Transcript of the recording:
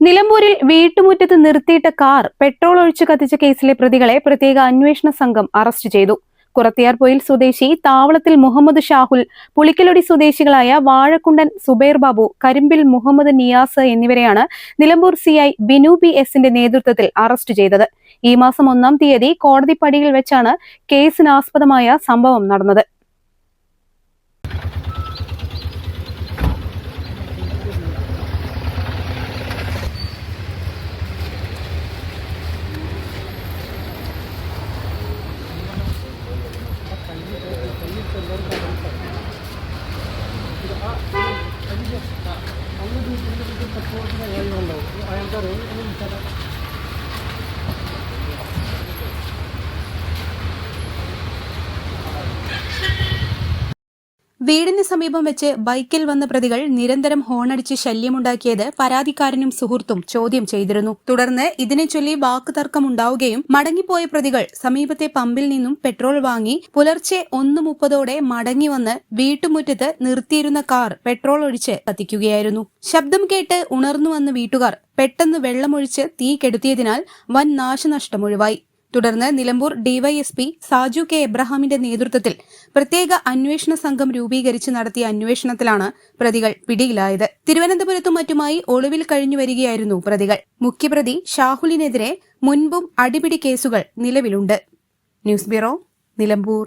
നിലമ്പൂരിൽ വീട്ടുമുറ്റത്ത് നിർത്തിയിട്ട കാർ പെട്രോൾ ഒഴിച്ചു കത്തിച്ച കേസിലെ പ്രതികളെ പ്രത്യേക അന്വേഷണ സംഘം അറസ്റ്റ് ചെയ്തു. കുറത്തിയാർപൊയിൽ സ്വദേശി താവളത്തിൽ മുഹമ്മദ് ഷാഹുൽ പുളിക്കലൊടി സ്വദേശികളായ വാഴക്കുണ്ടൻ സുബൈർ ബാബു കരിമ്പിൽ മുഹമ്മദ് നിയാസ് എന്നിവരെയാണ് നിലമ്പൂർ സിഐ ബിനു ബി എസിന്റെ നേതൃത്വത്തിൽ അറസ്റ്റ് ചെയ്തത്. ഈ മാസം ഒന്നാം തീയതി കോടതി പടിയിൽ വെച്ചാണ് കേസിനാസ്പദമായ സംഭവം നടന്നത്. ആ അതിന്റെ അന്ന് ഇതിന്റെ സപ്പോർട്ടിന് കാര്യങ്ങളുണ്ടാവും ആൾക്കാർ വീടിന് സമീപം വെച്ച് ബൈക്കിൽ വന്ന പ്രതികൾ നിരന്തരം ഹോണടിച്ച് ശല്യമുണ്ടാക്കിയത് പരാതിക്കാരനും സുഹൃത്തും ചോദ്യം ചെയ്തിരുന്നു. തുടർന്ന് ഇതിനെ ചൊല്ലി വാക്കുതർക്കമുണ്ടാവുകയും മടങ്ങിപ്പോയ പ്രതികൾ സമീപത്തെ പമ്പിൽ നിന്നും പെട്രോൾ വാങ്ങി പുലർച്ചെ ഒന്ന് മുപ്പതോടെ മടങ്ങി വന്ന് വീട്ടുമുറ്റത്ത് നിർത്തിയിരുന്ന കാർ പെട്രോൾ ഒഴിച്ച് കത്തിക്കുകയായിരുന്നു. ശബ്ദം കേട്ട് ഉണർന്നു വന്ന വീട്ടുകാർ പെട്ടെന്ന് വെള്ളമൊഴിച്ച് തീ കെടുത്തിയതിനാൽ വൻ നാശനഷ്ടമൊഴിവായി തുടർന്ന് നിലമ്പൂർ ഡിവൈഎസ്പി സാജു കെ എബ്രഹാമിന്റെ നേതൃത്വത്തിൽ പ്രത്യേക അന്വേഷണ സംഘം രൂപീകരിച്ച് നടത്തിയ അന്വേഷണത്തിലാണ് പ്രതികൾ പിടിയിലായത്. തിരുവനന്തപുരത്തും മറ്റുമായി ഒളിവിൽ കഴിഞ്ഞു വരികയായിരുന്നു പ്രതികൾ. മുഖ്യപ്രതി ഷാഹുലിനെതിരെ മുൻപും അടിപിടി കേസുകൾ നിലവിലുണ്ട്. News bureau Nilambur.